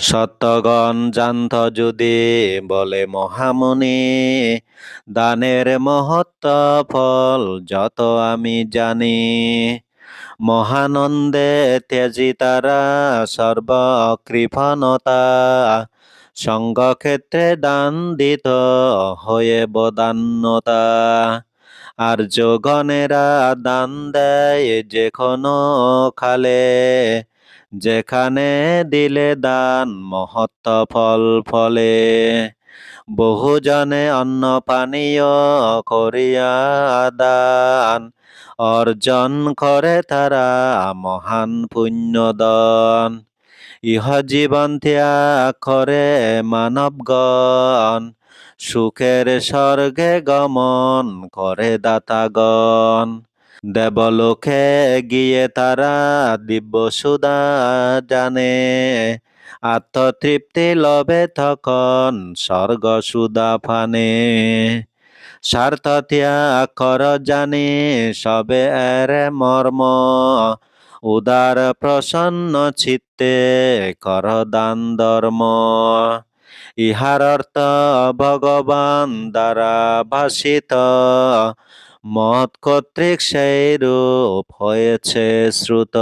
সত্যগণ জান্ত যদি, বলে মহামুনি, দানের মহত্ব ফল যত আমি জানি। মহানন্দে ত্যাজি তারা সর্বকৃপণতা, সঙ্গক্ষেত্রে দান দিত হয়ে বদান্যতা। আর যোগনেরা দান দেয় যে কোনো খালে যেখানে দিলে দান, মহত্ব ফল ফলে। বহুজনে অন্ন পানীয় করিয়া দান, অর্জন করে তারা মহান পুণ্যদন। ইহ জীবন ত্যাগ করে মানবগণ, সুখের স্বর্গে গমন করে দাতাগণ। দেবলোকে গিয়ে তারা দিব্য সুদা জানে। আত্মতৃপ্তি লবে তখন স্বর্গ সুদা ফানে। স্বার্থ কর জানি, সবে এর মর্ম। উদার প্রসন্ন চিত্তে কর দান ধর্ম। ইহার অর্থ ভগবান দ্বারা ভাষিত। মত কর্তৃক সেই রূপ হয়েছে শ্রুত।